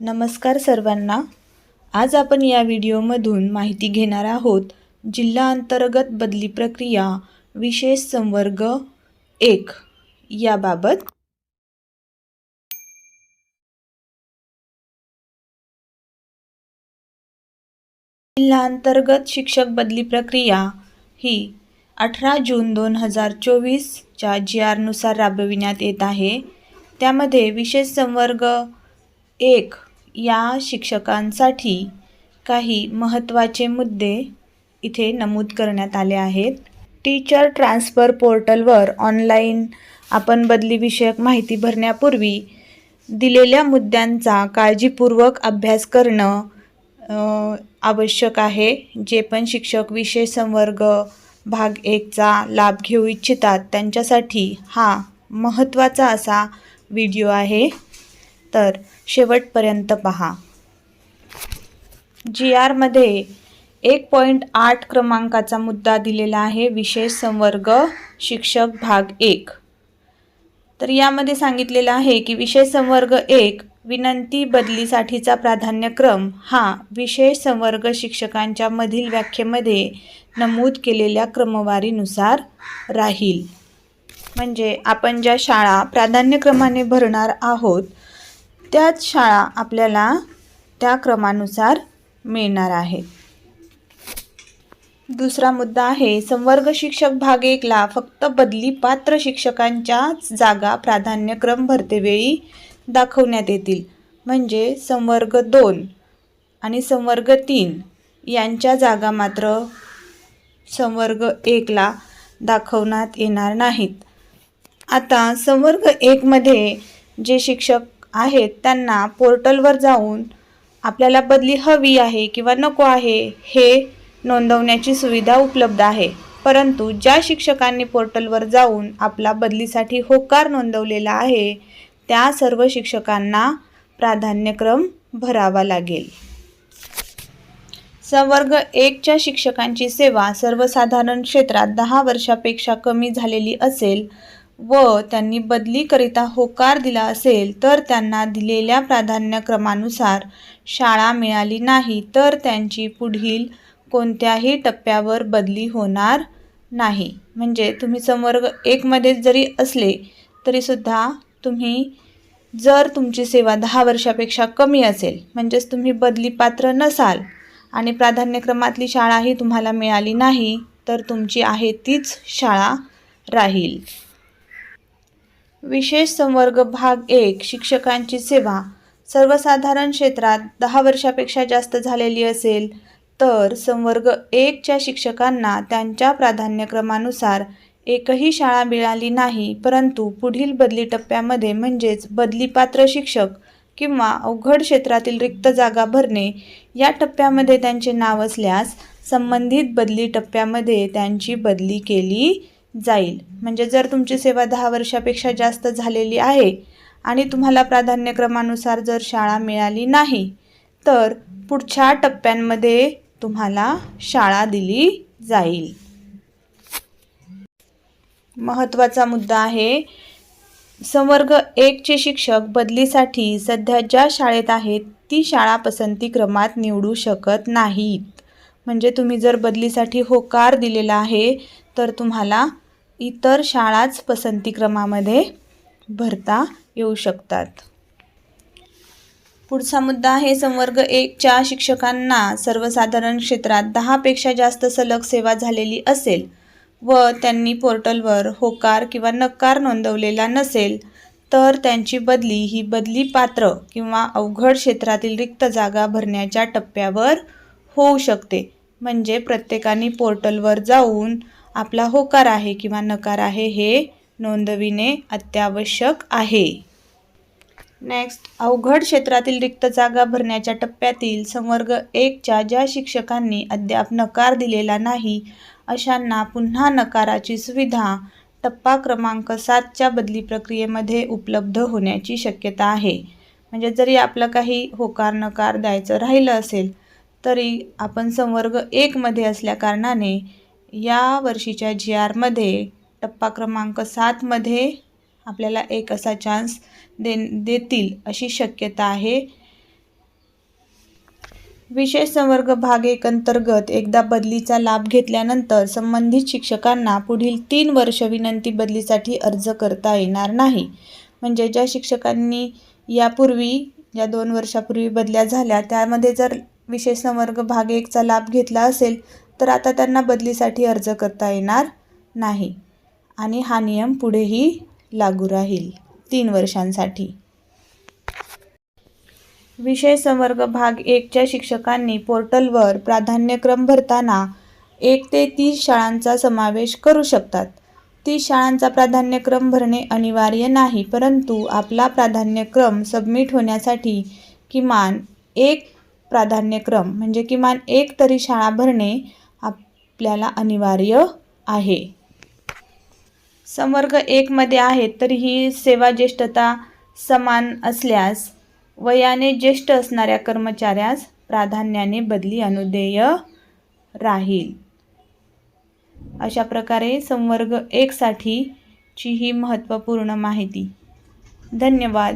नमस्कार सर्वांना. आज आपण या व्हिडिओमधून माहिती घेणार आहोत जिल्हा अंतर्गत बदली प्रक्रिया विशेष संवर्ग एक याबाबत. जिल्हा अंतर्गत शिक्षक बदली प्रक्रिया ही अठरा जून दोन हजार चोवीसच्या जी आरनुसार राबविण्यात येत आहे. त्यामध्ये विशेष संवर्ग एक या शिक्षकांसाठी काही महत्त्वाचे मुद्दे इथे नमूद करण्यात आले आहेत. टीचर ट्रान्सफर पोर्टलवर ऑनलाईन आपण बदलीविषयक माहिती भरण्यापूर्वी दिलेल्या मुद्द्यांचा काळजीपूर्वक अभ्यास करणं आवश्यक आहे. जे पण शिक्षक विषय संवर्ग भाग एकचा लाभ घेऊ इच्छितात त्यांच्यासाठी हा महत्त्वाचा असा व्हिडिओ आहे. तर शेवटपर्यंत पहा. जी आरमध्ये एक पॉईंट आठ क्रमांकाचा मुद्दा दिलेला आहे विशेष संवर्ग शिक्षक भाग एक. तर यामध्ये सांगितलेलं आहे की विशेष संवर्ग एक विनंती बदलीसाठीचा प्राधान्यक्रम हा विशेष संवर्ग शिक्षकांच्या मधील व्याख्येमध्ये नमूद केलेल्या क्रमवारीनुसार राहील. म्हणजे आपण ज्या शाळा प्राधान्यक्रमाने भरणार आहोत त्याच शाळा आपल्याला त्या क्रमानुसार मिळणार आहेत दुसरा मुद्दा आहे संवर्ग शिक्षक भाग एकला फक्त बदली पात्र शिक्षकांच्याच जागा प्राधान्यक्रम भरतेवेळी दाखवण्यात येतील. म्हणजे संवर्ग दोन आणि संवर्ग तीन यांच्या जागा मात्र संवर्ग एकला दाखवण्यात येणार नाहीत. आता संवर्ग एकमध्ये जे शिक्षक आहेत त्यांना पोर्टलवर जाऊन आपल्याला बदली हवी आहे किंवा नको आहे हे नोंदवण्याची सुविधा उपलब्ध आहे. परंतु ज्या शिक्षकांनी पोर्टलवर जाऊन आपला बदलीसाठी होकार नोंदवलेला आहे त्या सर्व शिक्षकांना प्राधान्यक्रम भरावा लागेल. संवर्ग एकच्या शिक्षकांची सेवा सर्वसाधारण क्षेत्रात दहा वर्षापेक्षा कमी झालेली असेल व त्यांनी बदलीकरिता होकार दिला असेल तर त्यांना दिलेल्या प्राधान्यक्रमानुसार शाळा मिळाली नाही तर त्यांची पुढील कोणत्याही टप्प्यावर बदली होणार नाही. म्हणजे तुम्ही संवर्ग एकमध्ये जरी असले तरीसुद्धा तुम्ही जर तुमची सेवा दहा वर्षापेक्षा कमी असेल म्हणजेच तुम्ही बदली पात्र नसाल आणि प्राधान्यक्रमातली शाळाही तुम्हाला मिळाली नाही तर तुमची आहे तीच शाळा राहील. विशेष संवर्ग भाग एक शिक्षकांची सेवा. सर्वसाधारण क्षेत्रात दहा वर्षापेक्षा जास्त झालेली असेल तर संवर्ग एकच्या शिक्षकांना त्यांच्या प्राधान्यक्रमानुसार एकही शाळा मिळाली नाही परंतु पुढील बदली टप्प्यामध्ये म्हणजेच बदलीपात्र शिक्षक किंवा अवघड क्षेत्रातील रिक्त जागा भरणे या टप्प्यामध्ये त्यांचे नाव असल्यास संबंधित बदली टप्प्यामध्ये त्यांची बदली केली जाईल. म्हणजे जर तुमची सेवा दहा वर्षापेक्षा जास्त झालेली आहे आणि तुम्हाला प्राधान्यक्रमानुसार जर शाळा मिळाली नाही तर पुढच्या टप्प्यांमध्ये तुम्हाला शाळा दिली जाईल. महत्त्वाचा मुद्दा आहे संवर्ग एकचे शिक्षक बदलीसाठी सध्या ज्या शाळेत आहेत ती शाळा पसंती क्रमात निवडू शकत नाहीत. म्हणजे तुम्ही जर बदलीसाठी होकार दिलेला आहे तर तुम्हाला इतर शाळाच पसंती क्रमामध्ये भरता येऊ शकतात. पुढचा मुद्दा आहे संवर्ग एकच्या शिक्षकांना सर्वसाधारण क्षेत्रात दहापेक्षा जास्त सलग सेवा झालेली असेल व त्यांनी पोर्टलवर होकार किंवा नकार नोंदवलेला नसेल तर त्यांची बदली ही बदली पात्र किंवा अवघड क्षेत्रातील रिक्त जागा भरण्याच्या टप्प्यावर होऊ शकते. म्हणजे प्रत्येकाने पोर्टलवर जाऊन आपला होकार आहे किंवा नकार आहे हे नोंदविणे अत्यावश्यक आहे. नेक्स्ट अवघड क्षेत्रातील रिक्त जागा भरण्याच्या टप्प्यातील संवर्ग एकच्या ज्या शिक्षकांनी अद्याप नकार दिलेला नाही अशांना पुन्हा नकाराची सुविधा टप्पा क्रमांक सातच्या बदली प्रक्रियेमध्ये उपलब्ध होण्याची शक्यता आहे. म्हणजे जरी आपलं काही होकार नकार द्यायचं राहिलं असेल तरी आपण संवर्ग एकमध्ये असल्याकारणाने या वर्षीच्या जी आरमध्ये टप्पा क्रमांक सातमध्ये आपल्याला एक असा चान्स दे देतील अशी शक्यता आहे. विशेष संवर्ग भाग एक अंतर्गत एकदा बदलीचा लाभ घेतल्यानंतर संबंधित शिक्षकांना पुढील तीन वर्ष विनंती बदलीसाठी अर्ज करता येणार नाही. म्हणजे ज्या शिक्षकांनी यापूर्वी या दोन वर्षापूर्वी बदल्या झाल्या त्यामध्ये जर विशेष संवर्ग भाग एकचा लाभ घेतला असेल तर आता त्यांना बदलीसाठी अर्ज करता येणार नाही. आणि हा नियम पुढेही लागू राहील. तीन वर्षांसाठी. विषय संवर्ग भाग एकच्या शिक्षकांनी पोर्टलवर प्राधान्यक्रम भरताना एक ते तीस शाळांचा समावेश करू शकतात. तीस शाळांचा प्राधान्यक्रम भरणे अनिवार्य नाही परंतु आपला प्राधान्यक्रम सबमिट होण्यासाठी किमान एक प्राधान्यक्रम म्हणजे किमान एक तरी शाळा भरणे आपल्याला अनिवार्य आहे. संवर्ग एकमध्ये आहेत तरीही सेवा ज्येष्ठता समान असल्यास वयाने ज्येष्ठ असणाऱ्या कर्मचाऱ्यास प्राधान्याने बदली अनुदेय राहील. अशा प्रकारे संवर्ग एकसाठीची ही महत्त्वपूर्ण माहिती. धन्यवाद.